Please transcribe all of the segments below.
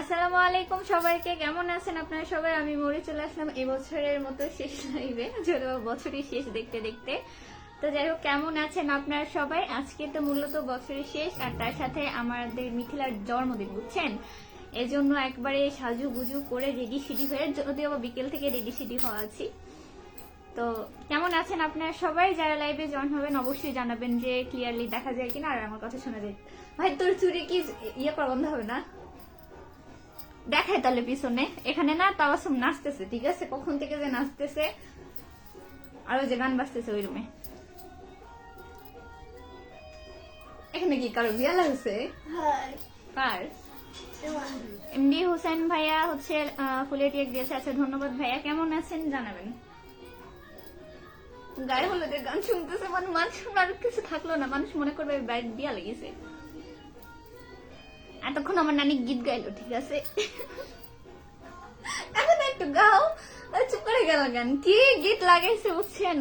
আসসালামু আলাইকুম সবাইকে, কেমন আছেন আপনারা সবাই? আমি মরে চলে আসলাম এবছরের মতো শেষ লাইভে যদিও বছরের শেষ দেখতে দেখতে। তো যাই হোক, কেমন আছেন আপনারা সবাই? আজকে তো মূলত বছরের শেষ, আর তার সাথে আমাদের মিথিলার জন্মদিন, বুঝছেন? এজন্য একবারে সাজু গুজু করে রেডি সিডি হয়ে, যদিও বিকেল থেকে রেডি সিডি হওয়া আছি তো কেমন আছেন আপনারা সবাই? যারা লাইভে জয়েন হবেন অবশ্যই জানাবেন যে ক্লিয়ারলি দেখা যায় কিনা আর আমার কথা শোনা যায়। ভাই তোর চুরি কি ইয়ে করা বন্ধ হবে না? দেখায় তাহলে পিছনে। এখানে না তাওয়াসুম নাচতেছে ঠিক আছে? কখন থেকে যে নাচতেছে? আর ওই যে গান বাজতেছে ওই রুমে। এখানে কি কারও বিয়া লাগছে কার? এমডি হোসেন ভাইয়া হচ্ছে টেক দিয়েছে। আচ্ছা ধন্যবাদ ভাইয়া। কেমন আছেন? জানাবেন। গায়ে হলুদের গান শুনতেছে মানে মানুষ আর কিছু থাকল না, মানুষ মনে করবে বাড়ির বিয়া লেগেছে। এতক্ষণ আমার নানি গীত গাইলো, ঠিক আছে? এখন একটু গাও। চুপ করে গেল গান কি গীত লাগাইছে, বুঝছেন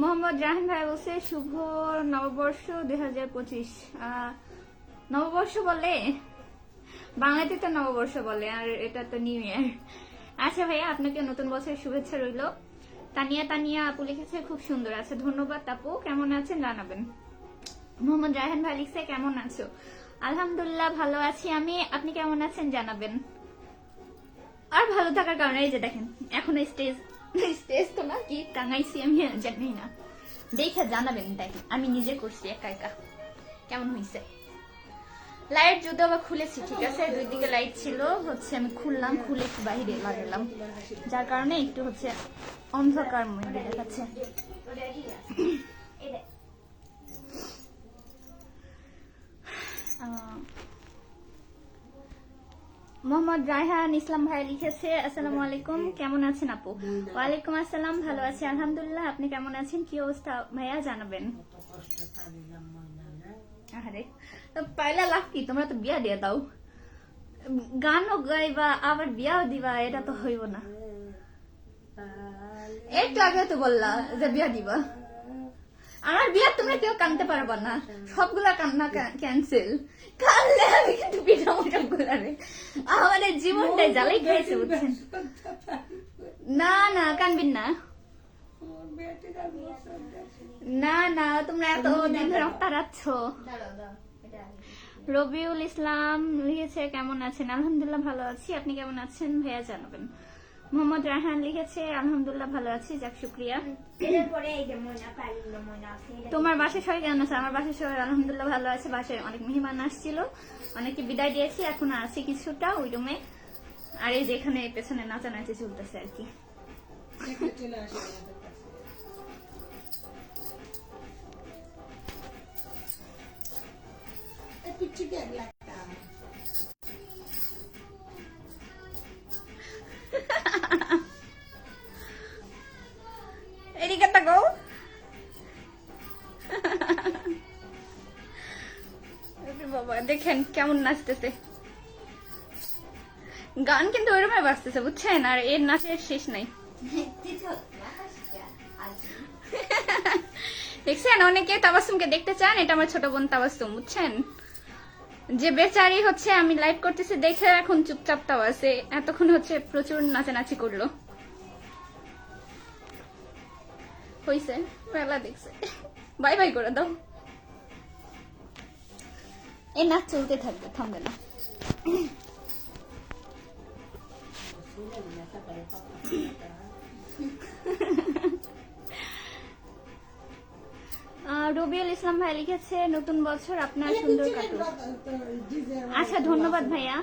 মোহাম্মদ জাহান ভাই বলছে, শুভ নববর্ষ দুই হাজার পঁচিশ। নববর্ষ বলে বাংলাতে তো নববর্ষ বলে, আর এটা তো নিউ ইয়ার আচ্ছা ভাইয়া, আপনাকে নতুন বছরের শুভেচ্ছা রইল। তানিয়া তানিয়া আপু লিখেছে, খুব সুন্দর আছে। ধন্যবাদ আপু। কেমন আছেন? জানাবেন। মোহাম্মদ রায়হান ভাই লিখছে, কেমন আছো? আলহামদুলিল্লাহ, ভালো আছি আমি। আপনি কেমন আছেন? জানাবেন। আর ভালো থাকার কারণে, এই যে দেখেন, এখন স্টেজ স্টেজ তো না, কি টাঙাইছি আমি, জানি না। দেখে জানাবেন, দেখেন। আমি নিজে করছি, একা একা। কেমন হয়েছে লাইট যদিও আবার খুলেছি, ঠিক আছে? দুই দিকে লাইট ছিল, হচ্ছে আমি খুললাম, খুলে একটু বাইরে লাগালাম। যার কারণে একটু হচ্ছে অন্ধকার মধ্যে দেখাচ্ছে। মোহাম্মদ রায়হান ইসলাম ভাই লিখেছে, আসসালামু আলাইকুম, কেমন আছেন আপু? ওয়ালাইকুম আসসালাম, ভালো আছি, আলহামদুলিল্লাহ, আপনি কেমন আছেন? কি অবস্থা? ভাইয়া জানাবেন। আরে তো পয়লা লাভ কি তোমরা তো বিয়া দিয়ে দাও গানও গাইবা আবার বিয়াও দিবা এটা তো হইব না একটু আগে তো বললা যে বিয়া দিবা আমার কেউ কানতে পারবা না সবগুলা কান্না ক্যান্সেল কানলে আমি কিন্তু পিঠা মোটা গুলারে আমাদের জীবনটাই জ্বালাই খাইছে বুঝছেন না না কানবিন না না না তোমরা এত দিন ধরে তাড়াচ্ছ রবিউল ইসলাম লিখেছে কেমন আছেন? আলহামদুলিল্লাহ ভালো আছি। আপনি কেমন আছেন? ভাইয়া জানাবেন। মোহাম্মদ রায়হান লিখেছে আলহামদুলিল্লাহ ভালো আছি যাক শুক্রিয়া। তোমার বাসায় সবাই কেমন আছে? আমার বাসায় সবাই আলহামদুলিল্লাহ ভালো আছে। বাসায় অনেক মেহমান আসছিল অনেকে বিদায় দিয়েছি এখন আছি কিছুটা ওই রুমে। আর এই যে এখানে পেছনে নাচানাচি চলতেছে আর কি। কেমন নাচতেছে। গান কিন্তু ওইরকমই বাজতেছে, বুঝছেন? আর এর নাচের শেষ নাই। দেখছেন? অনেকে তাবাসুমকে দেখতে চান, এটা আমার ছোট বোন তাবাসুম, বুঝছেন? যে বেচারি হচ্ছে, আমি লাইভ করতেছি দেখে এখন চুপচাপ তাও আছে। এতক্ষণ হচ্ছে প্রচুর নাচানাচি করল। হইছে মেলা দেখছে। বাই বাই করে দাও। এই নাচ চলতে থাকবে, থামবে না। রবিউল ইসলাম ভাই লিখেছে নতুন বছর আপনার সুন্দর কাটুক। আচ্ছা ধন্যবাদ ভাইয়া।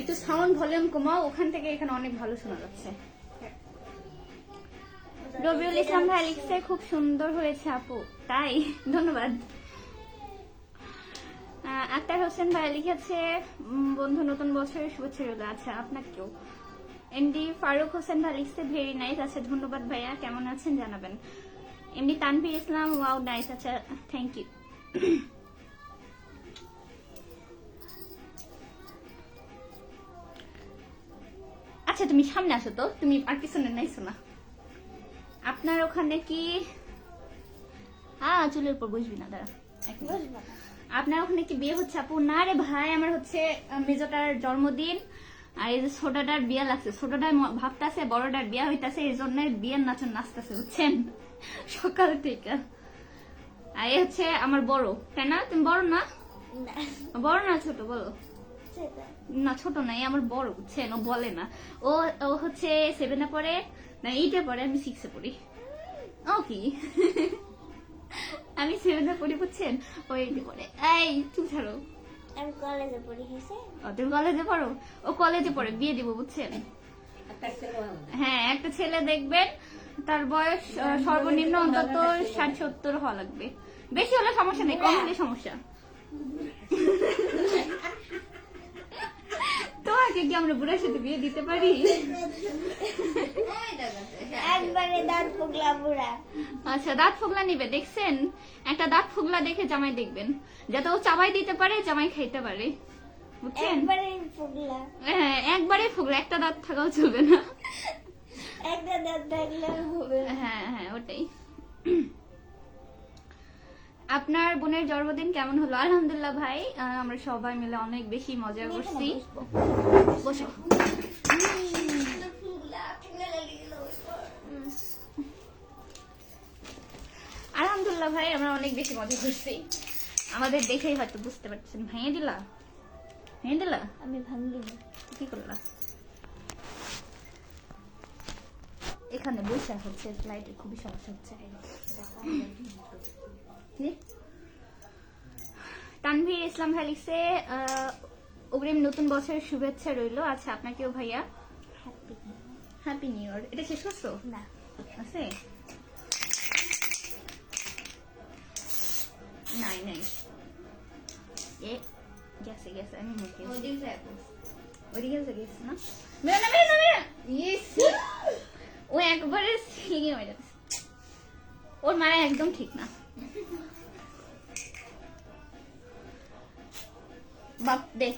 একটু সাউন্ড ভলিউম কমাও ওখান থেকে এখানে অনেক ভালো শোনা যাচ্ছে। রবিউল ইসলাম ভাই লিখছে খুব সুন্দর হয়েছে আপু। তাই ধন্যবাদ। আক্তার হোসেন ভাই লিখেছে বন্ধু নতুন বছরের শুভেচ্ছা রইল। আচ্ছা আপনাকেও। এমডি ফারুক হোসেন ভাই লিখছে ভেরি নাইস। আচ্ছা ধন্যবাদ ভাইয়া কেমন আছেন জানাবেন। এমনি তানভীর ইসলাম ওয়াও নাইস আচ্ছা থ্যাংক ইউ আচ্ছা তুমি সামনে আসো তো তুমি আর পিছনে নাইছো না। আপনার ওখানে কি? হ্যাঁ চুলের উপর বসবি না দাঁড়া আপনার ওখানে কি বিয়ে হচ্ছে? আপু না রে ভাই আমার হচ্ছে মেজোটার জন্মদিন আর এই যে ছোটটার বিয়ে লাগছে। ছোটটার ভাবতাছে বড়টার বিয়ে হইতাছে এই জন্য বিয়ের নাচন নাচতেছে বুঝছেন? সকাল থেকে। আর এই হচ্ছে আমার বড়। তাই না? তুমি বড় না? না। বড় না ছোট? বলো। না ছোট নাই আমার বড় বুঝছেন? ও বলে না। ও ও হচ্ছে সেভেনে পড়ে না এইটে পড়ে আমি সিক্সে পড়ি। ও কি? আমি সেভেনে পড়ি বুঝছেন? ও এইটে পড়ে। এই তুমি ছাড়ো। আমি কলেজে পড়ি হয়েছে? ও, তুমি কলেজে পড়ো? ও কলেজে পড়ে বিয়ে দিব বুঝছেন? হ্যাঁ একটা ছেলে দেখবেন তার বয়স সর্বনিম্ন অন্তত ষাট সত্তর হওয়া লাগবে। বেশি হলে সমস্যা নেই কম হলে সমস্যা। তোমাকে কি আমরা বুড়ার সাথে বিয়ে দিতে পারি? একবারে দাঁত পুগলা বুড়া। আচ্ছা দাঁত ফুগলা নিবে দেখছেন? একটা দাঁত ফুগলা দেখে জামাই দেখবেন। যাতে ও চাবাই দিতে পারে জামাই খাইতে পারে। বুঝছেন? একবারে হ্যাঁ একবারে ফুগলা একটা দাঁত থাকাও চলবে না। একটা দাঁত থাকলে হবে। হ্যাঁ হ্যাঁ ওটাই। আপনার বোনের জন্মদিন কেমন হলো? আলহামদুলিল্লাহ ভাই আমরা সবাই মিলে অনেক বেশি মজা করছি। বসো। আলহামদুলিল্লাহ ভাই আমরা অনেক বেশি মজা করছি। আমাদের দেখেই হয়তো বুঝতে পারছেন ভেঙে দিলা? ভেঙে দিলা? আমি ভাঙ্গিনি কি করলা? এখানে বসে হচ্ছে লাইটের খুবই সমস্যা হচ্ছে। তানভীর ইসলাম ভাই লিখছে অগ্রিম নতুন বছরের শুভেচ্ছা রইল। আচ্ছা আপনাকেও ভাইয়া? হ্যাপি নিউ ইয়ার এটা শেষ করছ? না। আছে? নাই নাই। এ গেছে গেছে আমি মুখে ওইদিকে গেছে গেছে না মেরে না? মেরে না মেরে ইয়েস ও একবারে সিলিংয়ে মেরে। ওর মারা একদম ঠিক না। বাপ দে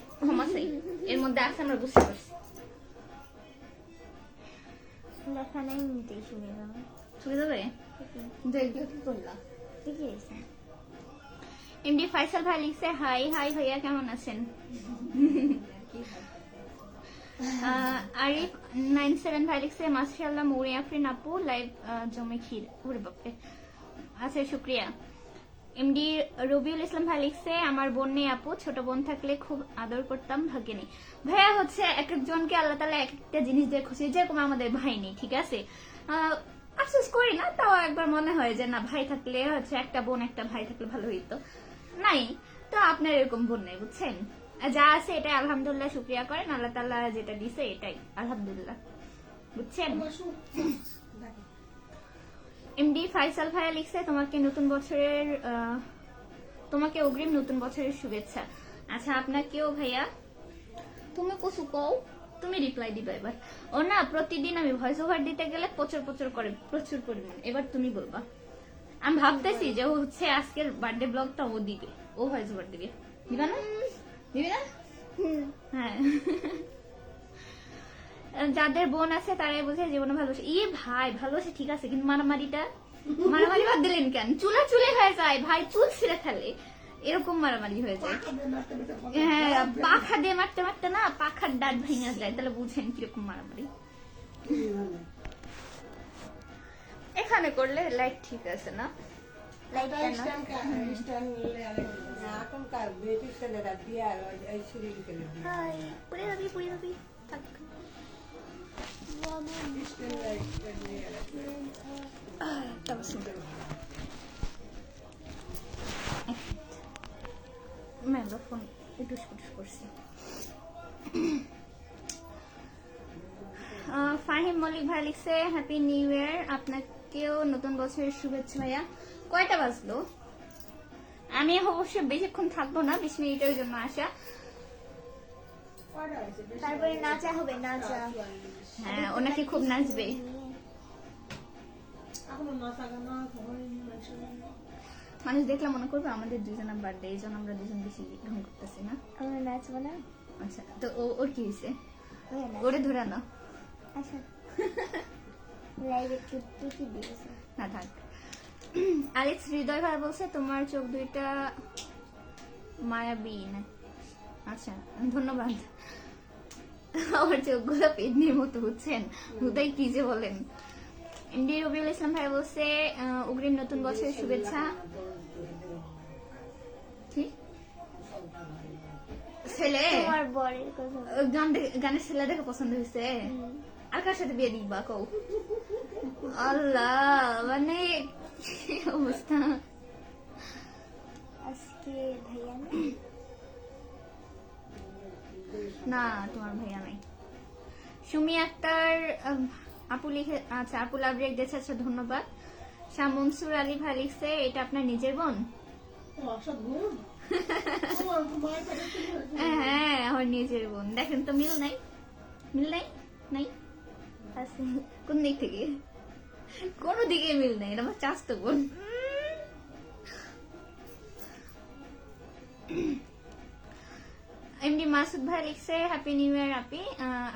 এর মধ্যে আছে আমরা বুঝতে পারছি। দেখা নাই নিতেই শুনে যাবে চলে যাবে? কিন্তু এগুলো কি করলা? ঠিকই আছে এমডি ফাইসাল ভাই লিখছে হাই হাই ভাইয়া কেমন আছেন? আরিফ নাইন সেভেন ভাই লিখছে মাসিয়াল্লাহ মৌরি আফরিন আপু লাইভ জমে ক্ষীর। ওরে বাপরে। আচ্ছা শুক্রিয়া। এমডি রবিউল ইসলাম ভাই লিখছে আমার বোন নেই আপু, ছোট বোন থাকলে খুব আদর করতাম, ভাগ্যে নেই। ভাইয়া হচ্ছে এক একজনকে আল্লাহ তালা এক একটা জিনিস দিয়ে খুশি যেরকম আমাদের ভাই নেই, ঠিক আছে? আফসোস করি না, তাও একবার মনে হয় যে না, ভাই থাকলে হচ্ছে একটা বোন, একটা ভাই থাকলে ভালো হইতো। নাই, তো আপনার এরকম বোন নেই, বুঝছেন? যা আছে এটাই আলহামদুলিল্লাহ শুক্রিয়া করেন আল্লাহ তাল্লাহ যেটা দিছে এটাই আলহামদুলিল্লাহ। বুঝছেন? এমডি ফাইসাল ভাইয়া লিখছে তোমাকে নতুন বছরের তোমাকে অগ্রিম নতুন বছরের শুভেচ্ছা। আচ্ছা আপনাকেও ভাইয়া? তুমি কসু কও? তুমি রিপ্লাই দিবে এবার। ও না প্রতিদিন আমি ভয়েস ওভার দিতে গেলে প্রচুর প্রচুর করে প্রচুর পরিমাণ। এবার তুমি বলবা। আমি ভাবতেছি যে ও হচ্ছে আজকের বার্থডে ব্লগটা ও দিবে ও ভয়েস ওভার দিবে। দিবা না? দিবে না? হ্যাঁ। যাদের বোন আছে তারাই বোঝে জীবনে ভালোবাসে। ইয়ে ভাই ভালোবাসে ঠিক আছে কিন্তু মারামারিটা মারামারি বাদ দিলেন কেন? চুলা চুলে হয়ে যায় ভাই চুল ছিঁড়ে ফেলে। এরকম মারামারি হয়ে যায়। হ্যাঁ পাখা দিয়ে মারতে মারতে না পাখার ডাট ভেঙে যায়। তাহলে বুঝেন কীরকম মারামারি। এখানে করলে লাইট ঠিক আছে না? ফোন করছি ফাহিম মল্লিক ভাই লিখছে হ্যাপি নিউ ইয়ার আপনাকেও নতুন বছরের শুভেচ্ছা ভাইয়া। কয়টা বাজলো? আমি অবশ্য বেশিক্ষণ থাকব না বিশ মিনিটের জন্য আসা। তারপরে নাচা হবে নাচা। হ্যাঁ ওনাকে খুব নাচবে। মানুষ দেখলে মনে করবে আমাদের দুজনের বার্থডে এই জন্য আমরা দুজন বেশি ঢং করতেছি না। আমরা নাচবো না? আচ্ছা তো ও ওর কি হয়েছে। ওরে ধরানো আচ্ছা। লাইভ টুকি দিয়েছে না থাক। আলেক্স হৃদয় ভাই বলছে তোমার চোখ দুইটা মায়াবী না? আচ্ছা ধন্যবাদ। আমার চোখগুলো পেডনির মতো বুঝছেন? হুদাই কি যে বলেন। এমডি রবিউল ইসলাম ভাই বলছে অগ্রিম নতুন বছরের শুভেচ্ছা। ছেলে? তোমার বরের কথা। গান গানের ছেলে দেখে পছন্দ হয়েছে? আর কার সাথে বিয়ে দিবা কও? আল্লাহ মানে অবস্থা। আজকে ভাইয়া না না তোমার ভাইয়া নাই। সুমি আক্তার আপু লিখে আচ্ছা আপু লাভ রেখ দিয়েছে আচ্ছা ধন্যবাদ। শাহ মনসুর আলী ভাই লিখছে এটা আপনার নিজের বোন? হ্যাঁ আমার নিজের বোন। দেখেন তো মিল নাই? মিল নাই? নাই? কোন দিক থেকে? কোনো দিকে মিল নেই, এটা আমার তো বোন। এমডি মাসুদ ভাই লিখছে হ্যাপি নিউ ইয়ার আপি।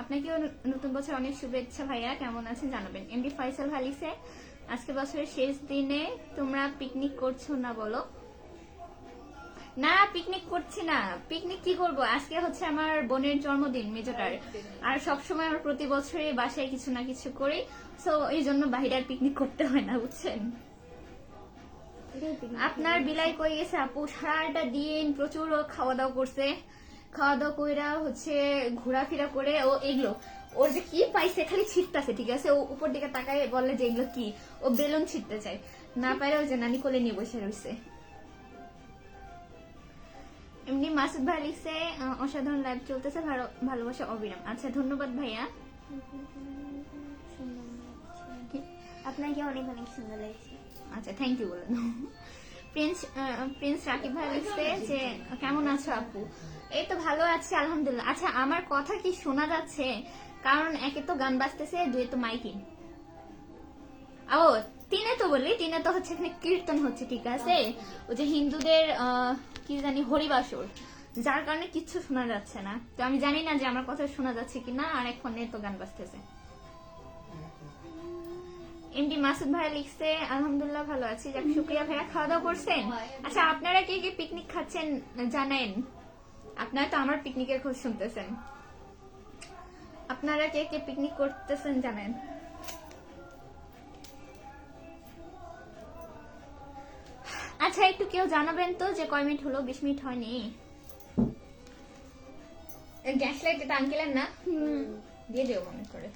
আপনাকেও নতুন বছর অনেক শুভেচ্ছা ভাইয়া, কেমন আছেন জানাবেন। এমডি ফয়সাল ভাই লিখছে, আজকে বছরের শেষ দিনে তোমরা পিকনিক করছ না বলো। না পিকনিক করছি না। পিকনিক কি করব? আজকে হচ্ছে আমার বোনের জন্মদিন, মেজোটার। আর সবসময় আমার প্রতি বছরে বাসায় কিছু না কিছু করি। সো এই জন্য বাইরে আর পিকনিক করতে হয় না, বুঝছেন? আপনার বিলাই কই গেছে, আপু? সারাটা দিন প্রচুর খাওয়া দাওয়া করছে। খাওয়া দাওয়া কইরা হচ্ছে ঘোরাফেরা করে ও এগুলো, ওর যে কি পাইছে খালি ছিটতাছে, ঠিক আছে? ও উপর দিকে তাকায় বলে যে এগুলো কি? ও বেলুন ছিটতে চায়। না পারে ও যে নানি কোলে নিয়ে বসে রয়েছে এমনি মাসুদ ভাই লিখছে অসাধারণ লাইভ চলতেছে ভালো- ভালোবাসা অবিরাম। আচ্ছা ধন্যবাদ ভাইয়া। আপনাকে অনেক অনেক সুন্দর লাগছে। আচ্ছা থ্যাংক ইউ বলে প্রিন্স প্রিন্স রাকিব ভাই লিখছে যে কেমন আছো আপু? এই তো ভালো আছি আলহামদুলিল্লাহ। আচ্ছা আমার কথা কি শোনা যাচ্ছে? কারণ একে তো গান বাজতেছে দুয়ে তো মাইকিং। ও তিনে তো বললি? তিনে তো হচ্ছে এখানে কীর্তন হচ্ছে ঠিক আছে? ওই যে হিন্দুদের আহ, কি জানি হরিবাসর, যার কারণে কিচ্ছু শোনা যাচ্ছে না। তো আমি জানি না যে আমার কথা শোনা যাচ্ছে কিনা, আর এখন তো গান বাজতেছে। এমডি মাসুদ ভাই লিখছে, আলহামদুলিল্লাহ ভালো আছি। যাক, শুক্রিয়া ভাইয়া খাওয়া দাওয়া করছেন? আচ্ছা আপনারা কে কে পিকনিক খাচ্ছেন জানেন? আপনারা তো আমার পিকনিকের খোঁজ শুনতেছেন। আপনারা কে কে পিকনিক করতেছেন জানেন? আচ্ছা একটু কেউ জানাবেন তো যে কয় মিনিট হলো বিশ মিনিট হয়নি। গ্যাস লাইট এটা আঙ্কেলের না? দিয়ে দেও মনে করে।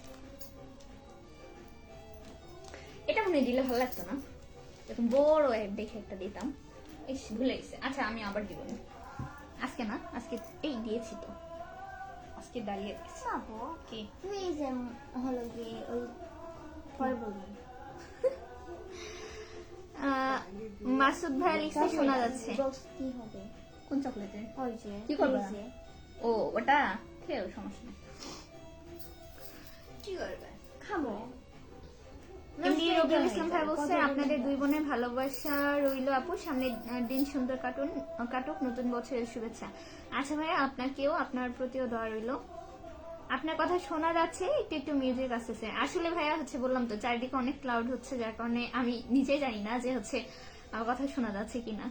এটা মনে দিলে ভালো লাগতো না? এরকম বড় দেখে একটা দিতাম। ইস ভুলে গেছে। আচ্ছা আমি আবার দিব না। আজকে না? আজকে এই দিয়েছি তো। আজকে দাঁড়িয়ে দিয়েছি। আপু কি? তুমি হলো গিয়ে ওই পরে বলবেন মাসুদ ভাই লিখছে শোনা যাচ্ছে। কি হবে? কোন চকলেটে ওই যে কি করবা? ও ওটা? খেও সমস্যা নেই। কি করবে? খাব। এমনি রবিউল ইসলাম ভাই বলছে আপনাদের দুই বোনের ভালোবাসা রইল আপু সামনের দিন সুন্দর কাটুন কাটুক নতুন বছরের শুভেচ্ছা। আচ্ছা ভাইয়া আপনাকেও আপনার প্রতিও দোয়া রইল। আপনার কথা শোনা যাচ্ছে, একটু একটু মিউজিক আসতেছে। আসলে ভাইয়া হচ্ছে বললাম তো, চারিদিকে অনেক ক্লাউড হচ্ছে, যার কারণে আমি নিজেই জানি না যে হচ্ছে আমার কথা শোনা যাচ্ছে কিনা।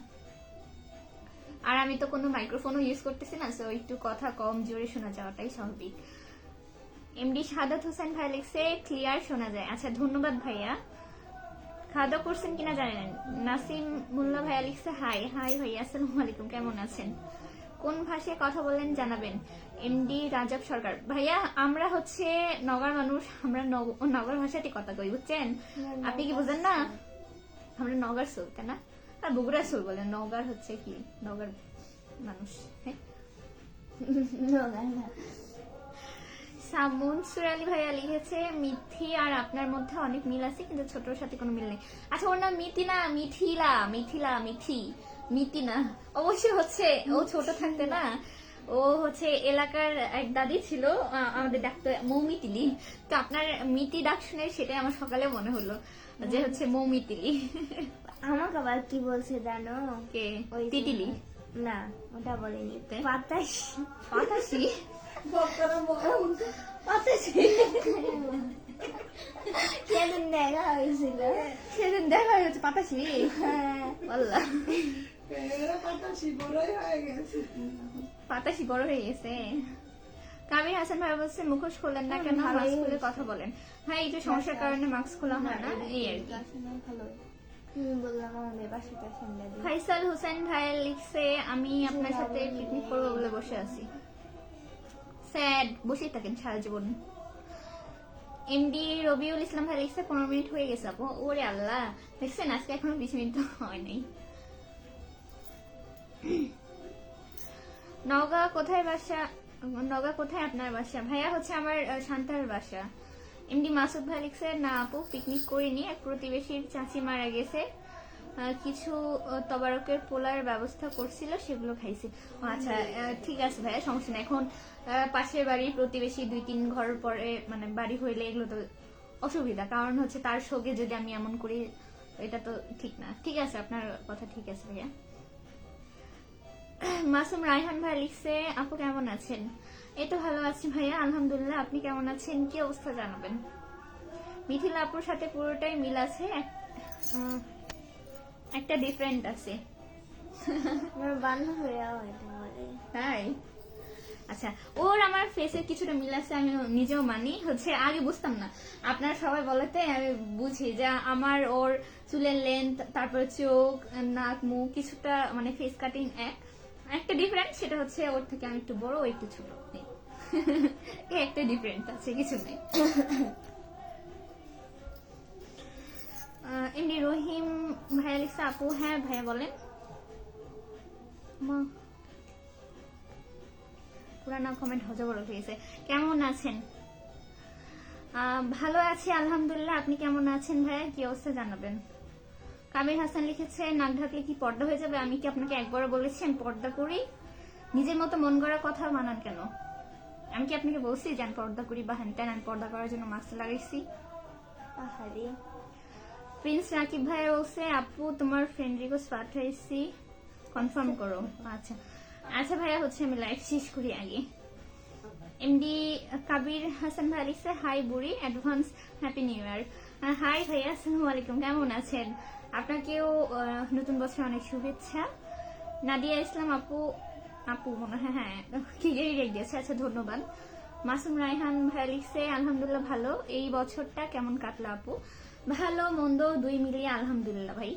আর আমি তো কোনো মাইক্রোফোনও ইউজ করতেছি না সো একটু কথা কম, জোরে শোনা যাওয়াটাই স্বাভাবিক। এমডি সাদাত হোসেন ভাই লিখছে ক্লিয়ার শোনা যায়। আচ্ছা ধন্যবাদ ভাইয়া। খাওয়া দাওয়া করছেন কিনা জানেন নাসিম মুল্লা ভাইয়া লিখছে হাই হাই ভাইয়া, আসসালামু আলাইকুম, কেমন আছেন? কোন ভাষায় কথা বলেন জানাবেন? এমডি রাজব সরকার। ভাইয়া আমরা হচ্ছে নগর মানুষ আমরা নগর ভাষাতে কথা কই বুঝছেন? আপনি কি বুঝেন না? আমরা নগর সুর তাই না? আর বগুড়া সুর বলেন। নগর হচ্ছে কি? নগর মানুষ হ্যাঁ? মনসুর আলী ভাইয়া লিখেছে মিথি আর আপনার মধ্যে অনেক মিল আছে কিন্তু ছোটর সাথে কোনো মিল নেই। আচ্ছা ওর নাম মিথি না মিথিলা মিথিলা মিথি। মিতি না। অবশ্যই হচ্ছে ও ছোট থাকতে না ও হচ্ছে এলাকার এক দাদি ছিল আমাদের ডাকতো মৌমিতিলি। তো আপনার মিতি ডাক শুনে সেটাই আমার সকালে মনে হলো যে হচ্ছে মৌমিতিলি। আমাকে আবার কি বলছে জানো? কে? তিতিলি? না ওটা বলেনি? বাতাস বাতাসি বাতাসি সেদিন দেখা হয়েছিল। সেদিন দেখা হয়েছে হ্যাঁ। এরা পাতাশি হয়ে গেছে পাতাশি বড় হয়ে গেছে কামির হাসান ভাই বলছে মুখোশ খোলেন না কেন মাস্ক খুলে কথা বলেন ভাই এই যে সমস্যার কারণে মাস্ক খোলা হয় না এই আর কি ফাইসাল হোসেন ভাই লিখছে আমি আপনার সাথে পিকনিক করব বলে বসে আছি স্যাড বসেই থাকেন সারা জীবন এমডি রবিউল ইসলাম ভাই লিখছে পনেরো মিনিট হয়ে গেছে আপু ওরে আল্লাহ দেখছেন আজকে এখনও বিশ মিনিট তো হয় নাই নওগাঁ কোথায় বাসা? নওগাঁ কোথায় আপনার বাসা? ভাইয়া হচ্ছে আমার আহ, শান্তার বাসা। এমডি মাসুদ ভাই লিখছে না আপু পিকনিক করিনি। এক প্রতিবেশীর চাচি মারা গেছে। কিছু তবারকের পোলার ব্যবস্থা করছিল সেগুলো খাইছি। আচ্ছা ঠিক আছে ভাইয়া সমস্যা নেই। এখন পাশের বাড়ির প্রতিবেশী দুই তিন ঘর পরে মানে বাড়ি হইলে এগুলো তো অসুবিধা। কারণ হচ্ছে তার সঙ্গে যদি আমি এমন করি এটা তো ঠিক না। ঠিক আছে আপনার কথা ঠিক আছে ভাইয়া। মাসুম রায়হান ভাই লিখছে আপু কেমন আছেন? এই তো ভালো আছি ভাইয়া আলহামদুলিল্লাহ আপনি কেমন আছেন? কি অবস্থা জানাবেন? মিথিলা আপুর সাথে পুরোটাই মিল আছে একটা ডিফারেন্ট আছে। তাই? আচ্ছা ওর আমার ফেসের কিছুটা মিল আছে আমি নিজেও মানি। হচ্ছে আগে বুঝতাম না। আপনারা সবাই বলাতে আমি বুঝি যে আমার ওর চুলের লেন্থ তারপর চোখ নাক মুখ কিছুটা মানে ফেস কাটিং এক। একটা ডিফারেন্ট সেটা হচ্ছে ওর থেকে আমি একটু বড়, ও একটু ছোট। একটা ডিফারেন্ট আছে, কিছু নেই। এমনি রহিম, ভাইয়া লিখছে, আপু হ্যাঁ ভাইয়া বলেন। মা। পুরানো কমেন্ট হজবর গেছে। কেমন আছেন? ভালো আছি, আলহামদুলিল্লাহ। আপনি কেমন আছেন ভাইয়া? কি অবস্থা জানাবেন? কামির হাসান লিখেছে নাক ঢাকলে কি পর্দা হয়ে যাবে? আমি কি আপনাকে একবারও বলেছি আমি পর্দা করি? নিজের মতো মন গড়া কথা মানান কেন? আমি কি আপনাকে বলছি যে আমি পর্দা করি বা হ্যান আমি পর্দা করার জন্য মাস্ক লাগাইছি? আহারে। প্রিন্স রাকিব ভাই বলছে আপু তোমার ফ্রেন্ড রিকোয়েস্ট পাঠাইছি। কনফার্ম করো। আচ্ছা। আচ্ছা ভাইয়া হচ্ছে আমি লাইভ শেষ করি আগে। এমডি কাবির হাসান ভাই লিখছে হাই বুড়ি advance happy new year hi ভাইয়া আসসালামু আলাইকুম কেমন আছেন? আপনাকেও নতুন বছর অনেক শুভেচ্ছা। নাদিয়া ইসলাম আপু আপু মনে হয় হ্যাঁ ক্লিয়ারই রেখে দিয়েছে আচ্ছা ধন্যবাদ। মাসুম রায়হান ভাই লিখছে, আলহামদুলিল্লাহ ভালো। এই বছরটা কেমন কাটলো আপু? ভালো, মন্দ, দুই মিলিয়ে আলহামদুলিল্লাহ ভাই।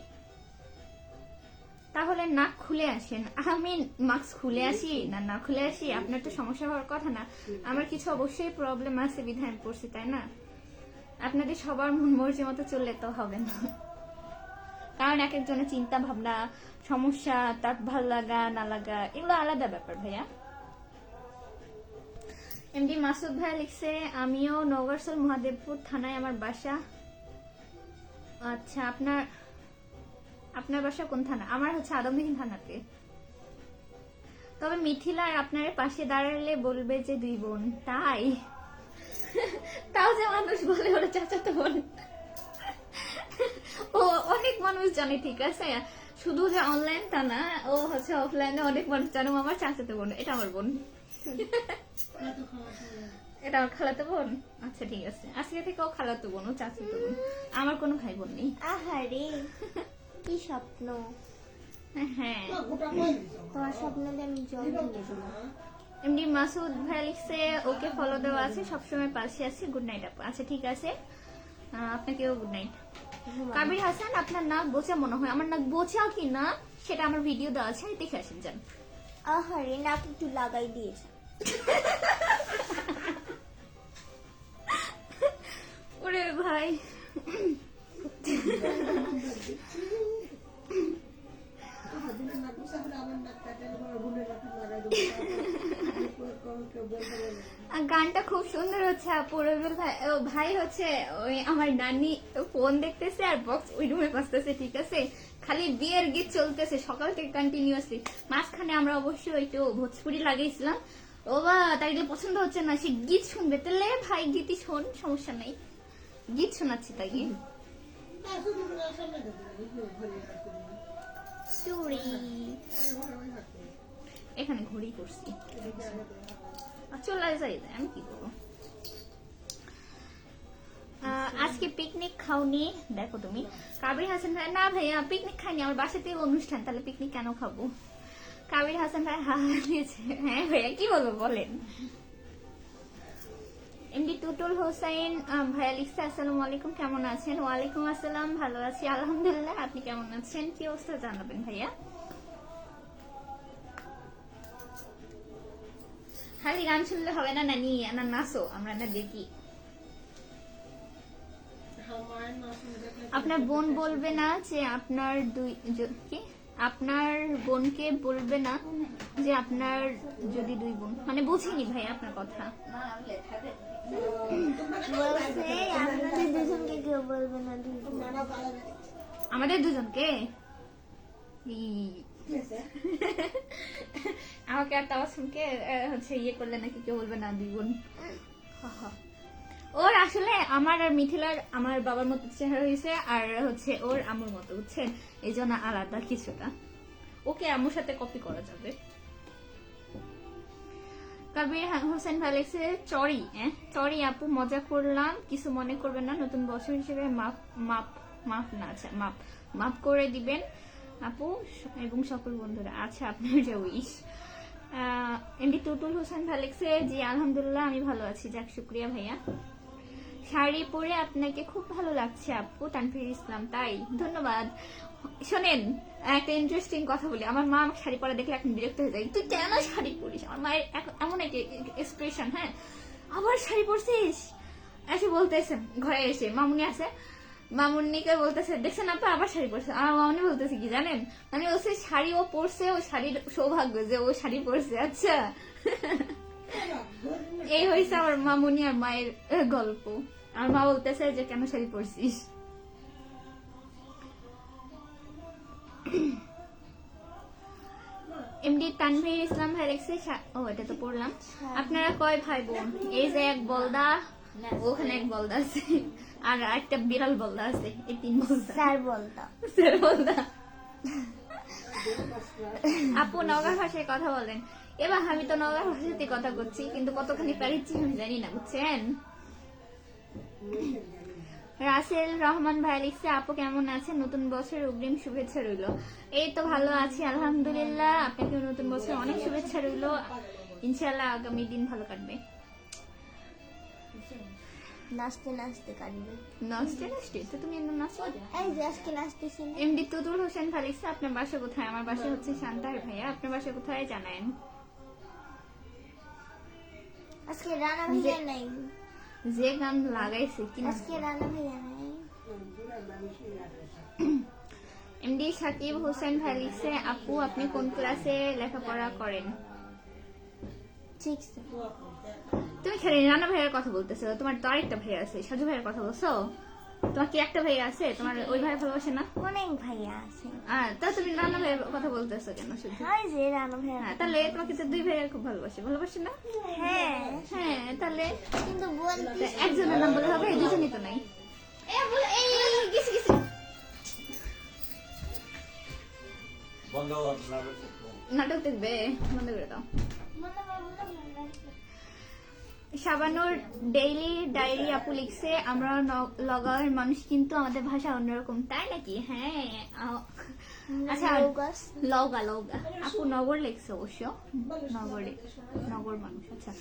তাহলে নাক খুলে আসেন। আমি মাস্ক খুলে আসি? না না, খুলে আসি? আপনার তো সমস্যা হওয়ার কথা না। আমার কিছু অবশ্যই প্রবলেম আছে, বিধান পড়ছি তাই না? আপনাদের সবার মন মর্জি মতো চললে তো হবে না। কারণ এক একজনের চিন্তা ভাবনা সমস্যা, তার ভালো লাগা, না লাগা, এগুলো আলাদা ব্যাপার ভাইয়া। এমডি মাসুদ ভাই লিখছে, আমিও নগরসল মহাদেবপুর থানায় আমার বাসা। আচ্ছা আপনার আপনার বাসা কোন থানা? আমার হচ্ছে আদমদিন থানাতে। তবে মিথিলা আপনার পাশে দাঁড়ালে বলবে যে দুই বোন, তাই? তাও যে মানুষ বলে, ওরা চাচাতো বোন। ও অনেক মানুষ জানে ঠিক আছে? শুধু যে অনলাইন তা না ও হচ্ছে অফলাইনে অনেক মানুষ জানে আমার চাচাতে বোন এটা আমার বোন। এটা আমার খালাতো বোন? আচ্ছা ঠিক আছে। আজকে থেকে ও খালাতো বোন ও চাচাতো বোন। আমার কোনো ভাই বোন নেই। আহারে কি স্বপ্ন? হ্যাঁ। তোমার স্বপ্নতে আমি জল দিলাম এমনি মাসুদ ভাই লিখছে ওকে ফলো দেওয়া আছে সবসময় পাশে আছে গুড নাইট আপু। আচ্ছা ঠিক আছে। আপনাকেও গুড নাইট কাবির হাসান আপনার নাক বোচা মনে হয়। আমার নাক বোচা কি না সেটা আমার ভিডিও দেওয়া আছে দেখে আসেন যান। আহারে নাক একটু লাগাই দিয়েছে ওরে ভাই। আমার নাক কাটে লাগাই দেবো কোন কেউ বলতে পারবে না। আর গানটা খুব সুন্দর হচ্ছে আপু রবিউল ভাই ভাই হচ্ছে ওই আমার নানি ফোন দেখতেছে আর বক্স ওই রুমে বাজতেছে ঠিক আছে? খালি বিয়ের গীত চলতেছে সকাল থেকে কন্টিনিউয়াসলি মাঝখানে আমরা অবশ্যই একটু ভোজপুরি লাগিয়েছিলাম। ও বা তাই পছন্দ হচ্ছে না সে গীত শুনবে। তাহলে ভাই গীতই শোন সমস্যা নাই। গীত শোনাচ্ছি হবে। চুরি। এখানে ঘড়ি করছি। চলে যাই আমি কি করব? আজকে পিকনিক খাওনি দেখো তুমি। কাবির হাসান ভাই না ভাইয়া পিকনিক খাইনি আমার বাসাতে অনুষ্ঠান তাহলে পিকনিক কেন খাব? কাবির হাসান ভাই হা হ্যাঁ ভাইয়া কি বলব বলেন। এমডি টুটুল আহ, ভাইয়া লিখছে আসসালামু আলাইকুম কেমন আছেন? ওয়ালাইকুম আসসালাম ভালো আছি আলহামদুলিল্লাহ আপনি কেমন আছেন? কি অবস্থা জানাবেন ভাইয়া? খালি গান শুনলে হবে না নানি না নাচো আমরা না দেখি। আপনার বোন বলবে না যে আপনার দুই কি? আপনার বোনকে বলবে না যে আপনার যদি দুই বোন মানে বুঝিনি ভাই আপনার কথা। আমাদের দুজনকে? আমাকে আওয়াজ শুনকে হচ্ছে ইয়ে করলে নাকি কেউ বলবে না হা। ওর আসলে আমার আর মিথিলার আমার বাবার মতো চেহারা হয়েছে আর হচ্ছে ওর আমার মতো বুঝছেন? এই জন্য আলাদা কিছুটা। ওকে আমার সাথে কপি করা যাবে। কবির হোসেন ভালেক্সে চরি হ্যাঁ চরি আপু মজা করলাম। কিছু মনে করবেন না নতুন বছর হিসেবে মাপ মাপ মাপ না আচ্ছা মাপ মাপ করে দিবেন। আপু এবং সকল বন্ধুরা আচ্ছা আপনার যে উইশ এমডি টুটুল হোসেন ভালেক্সে জি, আলহামদুলিল্লাহ, আমি ভালো আছি। যাক, শুক্রিয়া ভাইয়া। শাড়ি পরে আপনাকে খুব ভালো লাগছে, আপু, তানফির ইসলাম, তাই? ধন্যবাদ। শোনেন, একটা ইন্টারেস্টিং কথা বলি। আমার মা আমাকে শাড়ি পরা দেখলে এখন বিরক্ত হয়ে যায়। তুই কেন শাড়ি পরিস? আমার মায়ের এমন একটা এক্সপ্রেশন হ্যাঁ। আবার শাড়ি পরছিস? এসে বলতেছে, ঘরে এসে, মামুনি আছে? মামুনিকে বলতেছে দেখছেন আপা আবার শাড়ি পরছে। আমার মামুনি বলতেছে কি জানেন? মানে ও সে শাড়ি ও পরছে ও শাড়ির সৌভাগ্য যে ও শাড়ি পরছে। আচ্ছা। এই হয়েছে আমার মামুনি আর মায়ের গল্প। আর মা বলতেছে যে কেন শাড়ি পরছিস? এমডি তানভীর ইসলাম ভাই লিখছে ও এটা তো পড়লাম। আপনারা কয় ভাই বোন? এই যে এক বলদা ওখানে এক বলদা আছে। আর একটা বিড়াল বলদা আছে এই তিন বলদা। স্যার বলতো স্যার বলদা। আপু নগর ভাষায় কথা বলেন। এবার আমি তো নগর ভাষাতে কথা করছি কিন্তু কতখানি পারিছি আমি জানি না বুঝছেন? রাসেল রহমান ভাই লিখছে আপু কেমন আছেন? নতুন বছর অগ্রিম শুভেচ্ছা রইল। এই তো ভালো আছি আলহামদুলিল্লাহ। আপনাকে নতুন বছর অনেক শুভেচ্ছা রইল। ইনশাল্লাহ আগামী দিন ভালো কাটবে। নাচতে নাচতে কাটবে নাচতে নাচতে? তো তুমি এমন নাচো এই যে আজকে নাচতেছি এমডি তুদুল হোসেন ফালিক্সা আপনার বাসা কোথায়? আমার বাসা হচ্ছে শান্তার ভাইয়া আপনার বাসা কোথায় জানায়েন আজকে রানা ভাইয়া নাই। যে গান লাগাইছে কি আজকে রানা ভাইয়া নাই। এমডি সাকিব হোসেন ফালিক্সে আপু আপনি কোন ক্লাসে লেখাপড়া করেন? ঠিক আছে তুমি খালি রানা ভাইয়ের কথা বলতেছো তোমার তো আরেকটা ভাই আছে সাজু ভাইয়ের কথা বলছো? তোমার কি একটা ভাই আছে? তোমার ওই ভাই ভালোবাসে না? অনেক ভাইয়া আছে। আর তা তুমি রানা ভাইয়ের কথা বলতেছো কেন শুধু? হয় যে রানা ভাইয়া হ্যাঁ তাহলে তোমাকে তো দুই ভাইয়ের খুব ভালোবাসে ভালোবাসে না? হ্যাঁ। হ্যাঁ তাহলে কিন্তু বলতে একজনের নাম বলে হবে দুজনই তো নাই। এ বলে এই গেছি গেছি। নাটক দেখবে বন্ধ করে দাও। শাবানুর ডেইলি ডায়েরি আপু লিখছে আমরা লগাওয়ের মানুষ কিন্তু আমাদের ভাষা অন্যরকম তাই নাকি? হ্যাঁ আচ্ছা। লওগা লওগা আপু নগর লিখছে অবশ্য। নগরে নগর মানুষ আচ্ছা।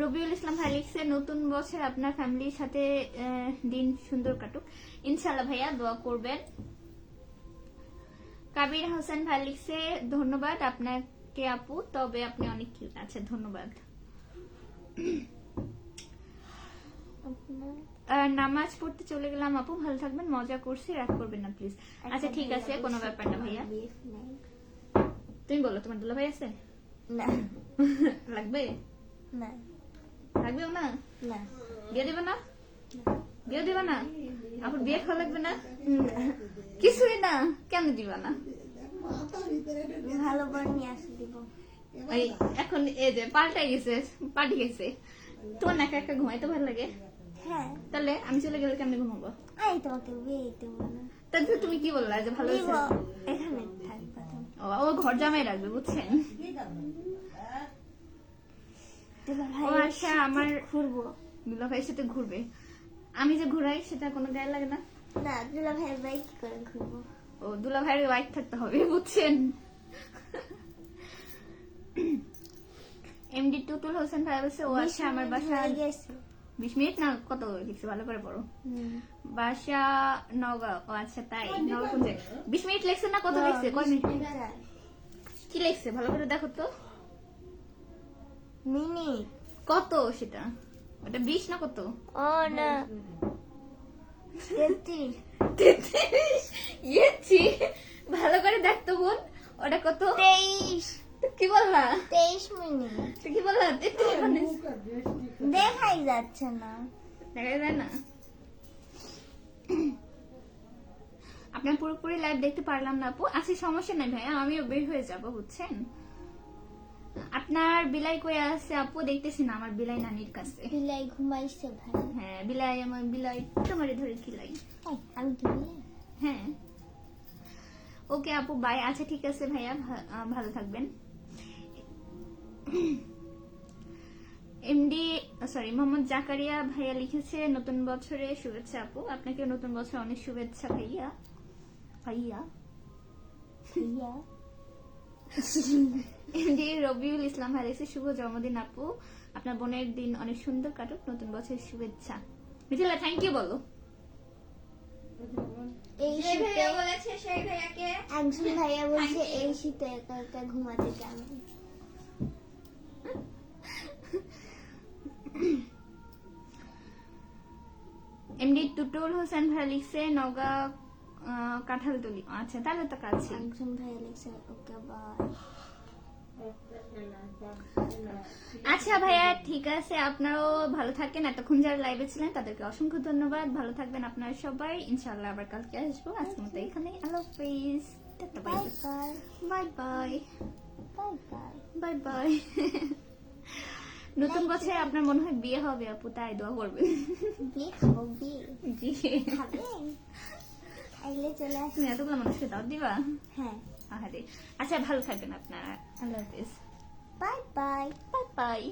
রবিউল ইসলাম ভাই লিখছে নতুন বছর আপনার ফ্যামিলির সাথে দিন সুন্দর কাটুক। ইনশাল্লাহ ভাইয়া দোয়া করবেন। কাবির হোসেন ভাই লিখছে ধন্যবাদ আপনাকে আপু তবে আপনি অনেক আচ্ছা ধন্যবাদ। নামাজ পড়তে চলে গেলাম আপু ভালো থাকবেন মজা করছি রাগ করবেন না প্লিজ আচ্ছা ঠিক আছে কোনো ব্যাপার না ভাইয়া। তুমি বলো তোমার দুলা ভাই আছে? না। লাগবে? না। লাগবেও না? না। বিয়ে দিবে না? বিয়ে দিবা না? আপুর বিয়ে খাওয়া লাগবে না। কিছুই না কেন দিবা না? ভালো বর নিয়ে আসে দিব। ওই এখন এই যে পাল্টাই গেছে পাল্টে গেছে। তোমার না একা একা ঘুমাইতে ভালো লাগে? হ্যাঁ। তাহলে আমি চলে গেলে কেমনে ঘুমাবো? আই তোমাকে বিয়ে দেবো না। তাহলে তুমি কি বললা যে ভালো এখানে থাকবা ও ঘর জামাই রাখবে বুঝছেন? ও ভাই আচ্ছা আমার ঘুরবো। দুলা ভাইয়ের সাথে ঘুরবে। আমি যে ঘুরাই সেটা কোনো গায়ে লাগে না? না দুলা ভাইয়ের বাইক কি করে ঘুরবো। ও দুলা ভাইয়ের বাইক থাকতে হবে বুঝছেন? এমডি টুটুল হোসেন ভাই বলছে ও আসছে আমার বাসা বিশ মিনিট? না কত লিখছে ভালো করে পড়ো। বাসা নগাঁও ও আচ্ছা তাই নগাঁও কোন বিশ মিনিট লেখছে না কত লেখছে? কয় মিনিট? কি লেখছে? ভালো করে দেখো তো। মিনিট কত সেটা? ওটা বিশ না কত? ও না। তেত্রিশ। তেত্রিশ? ইয়েছি। ভালো করে দেখতো বোন ওটা কত? তেইশ। কি বললা তেইশ মিনিট। কি বললা মানে দেখাই যাচ্ছে না। দেখা যায় না? আপনার পুরোপুরি লাইভ দেখতে পারলাম না আপু। আজকে সমস্যা নাই ভাইয়া আমিও বের হয়ে যাব বুঝছেন? আপনার বিলাই কই আছে আপু? দেখতেছি না আমার বিলাই নানির কাছে। বিলাই ঘুমাইছে ভাই। হ্যাঁ বিলাই আমার বিলাই। তোমারে ধরে খিলাই। এই, আমি কি বিলাই। হ্যাঁ। ওকে আপু বাই আচ্ছা ঠিক আছে ভাইয়া ভালো থাকবেন। এমডি সরি মোহাম্মদ জাকারিয়া ভাইয়া লিখেছে নতুন বছরে শুভেচ্ছা আপু। আপনাকে নতুন বছর অনেক শুভেচ্ছা ভাইয়া। ভাইয়া? ইয়া এমডি রবিউল ইসলাম ভাই লিখেছে শুভ জন্মদিন আপু। আপনার বোনের দিন অনেক সুন্দর কাটুক। নতুন বছরের শুভেচ্ছা। মিথিলা থ্যাংক ইউ বলো। এই শীতে বলেছে একজন ভাইয়া বলছে এই শীতে একা একা ঘুমাতে কেমন এমনি টুটুল হোসেন ভাই লিখছে নগা কাঁঠালতলি আচ্ছা তাহলে তো কাছে একজন ভাই লিখছে ওকে বাই আচ্ছা ভাইয়া ঠিক আছে আপনারাও ভালো থাকেন এতক্ষণ যারা লাইভে ছিলেন তাদেরকে অসংখ্য ধন্যবাদ। ভালো থাকবেন আপনারা সবাই। ইনশাল্লাহ আবার কালকে আসব। আজকের মতো এখানে আল্লাহ হাফিজ। Bye bye bye bye bye bye bye নতুন বছরে আপনার মনে হয় বিয়ে হবে আপু? তাই দোয়া করবে বিয়ে খাব বিয়ে। জি। খাবেন খাইলে চলে আসবে। তুমি এতগুলো মানুষকে দাও দিবা? হ্যাঁ। আহারে। আচ্ছা ভালো থাকবেন আপনারা। আল্লাহ হাফিজ। Bye bye. Bye bye.